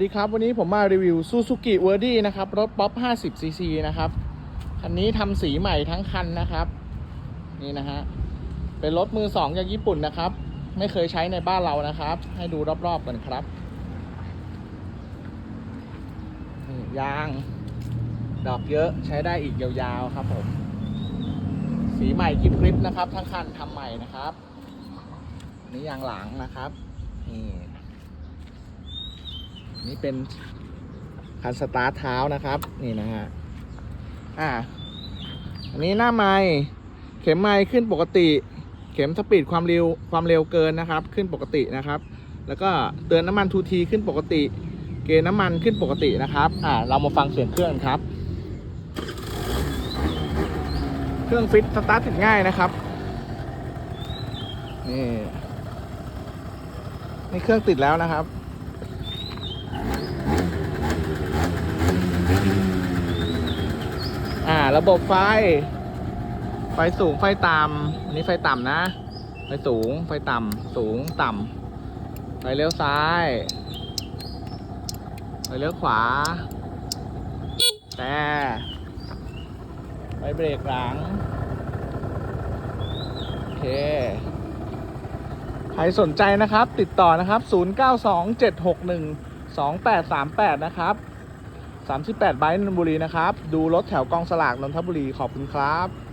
สวัสดีครับ วันนี้ผมมารีวิว Suzuki v e r d y นะครับ รถป๊อป 50cc นะครับ คันนี้ทำสีใหม่ทั้งคันนะครับ นี่นะฮะ เป็นรถมือสองจากญี่ปุ่นนะครับ ไม่เคยใช้ในบ้านเรานะครับ ให้ดูรอบๆกันครับยาง ดอกเยอะใช้ได้อีกยาวๆครับผม สีใหม่กริบๆนะครับ ทั้งคันทำใหม่นะครับนนี้ยางหลังนะครับ นี่ นี่เป็นคันสตาร์ทเท้านะครับ นี่นะฮะ อ่า อันนี้หน้าไม้เข็มไม้ขึ้นปกติ เข็มสปีดความเร็วความเร็วเกินนะครับ ขึ้นปกตินะครับ แล้วก็เตือนน้ำมันทูทีขึ้นปกติ เกณฑ์น้ำมันขึ้นปกตินะครับ อ่า เรามาฟังเสียงเครื่องครับ เครื่องฟิตสตาร์ทติดง่ายนะครับ นี่ นี่เครื่องติดแล้วนะครับ อ่า ระบบไฟ ไฟสูงไฟต่ำอันนี้ไฟต่ำนะ ไฟสูงไฟต่ำสูงต่ำไฟเลี้ยวซ้าย ไฟเลี้ยวขวา แต่ไฟเบรกหลัง โอเค ใครสนใจนะครับ ติดต่อนะครับ 0927612838 นะครับ 38ไบค์นนทบุรีนะครับ ดูรถแถวกองสลากนนทบุรีขอบคุณครับ